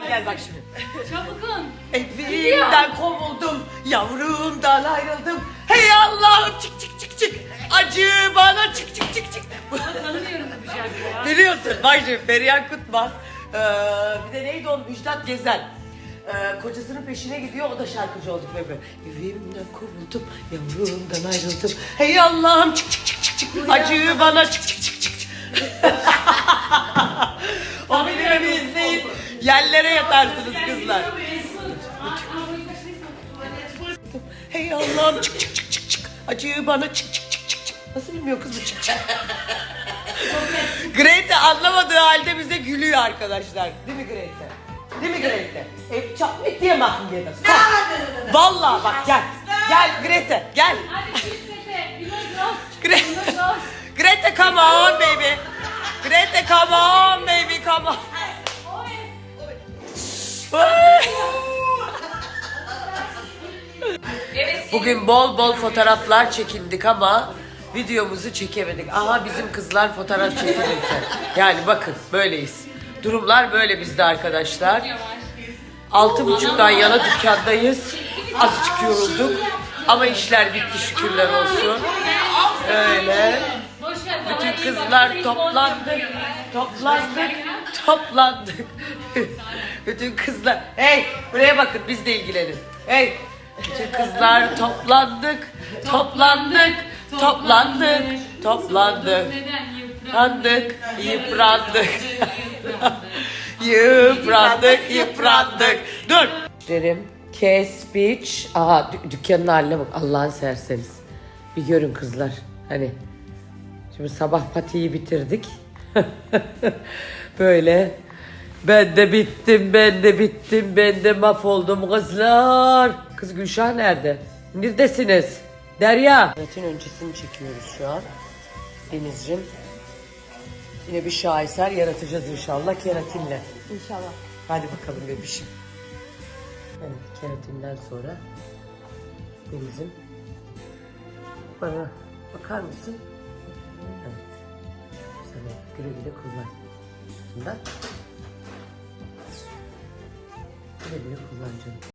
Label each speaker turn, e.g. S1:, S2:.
S1: Gel bak şimdi.
S2: Çabukun.
S1: Evimden kovuldum, yavrumdan ayrıldım. Hey Allah'ım çık çık çık çık. Acı bana çık çık çık çık.
S2: Tanımıyorum bu şarkıyı ya.
S1: Biliyorsun bak şimdi Perihan Kutman. Ee, bir de neydi o Müjdat Gezen. Ee, kocasının peşine gidiyor o da şarkıcı oldu böyle. Evimden kovuldum, yavrumdan ayrıldım. Hey Allah'ım çık çık çık çık çık. Acı bana çık çık çık çık. O videoyu izleyin. Yerlere yatarsınız kızlar. Hey Allah'ım çık çık çık çık çık. Acı bana çık çık çık çık çık. Nasıl bilmiyor kız bu çık çık. Grete anlamadığı halde bize gülüyor arkadaşlar. Değil mi Grete? Değil mi Grete? E, çaplık diye mahkum yedim. Vallahi bak gel. Gel Grete gel.
S2: Bir los.
S1: Grete. Grete come on baby. Grete come on Bugün bol bol fotoğraflar çekindik ama videomuzu çekemedik. Aha bizim kızlar fotoğraf çekilirken. Yani bakın böyleyiz. Durumlar böyle bizde arkadaşlar. Altı buçuktan yana dükkandayız. Azıcık yorulduk. Ama işler bitti şükürler olsun. Öyle. Bütün kızlar toplandık. Toplandık. Toplandık. Bütün kızlar. Hey buraya bakın biz de ilgilenin. Hey. Kızlar toplandık. Toplandık. Toplandık. Toplandık. Yıprandık? Yıprandık. Yıprandık. yıprandık. Dur. Derim. Kes Beach. Aha dük- dükkanın haline bak. Allah'ın serseniz. Bir görün kızlar. Hani Şimdi sabah patiyi bitirdik. Böyle. Ben de bittim, ben de bittim, ben de mahvoldum kızlar. Kız Gülşah nerede? Neredesiniz? Derya. Metin öncesini çekiyoruz şu an. Denizciğim. Yine bir şaheser yaratacağız inşallah keratinle.
S3: İnşallah.
S1: Hadi bakalım bebişim. Evet keratinden sonra Deniz'im. Bana bakar mısın? Evet. Sana güle güle kullan. Bundan. Güle güle kullan canım.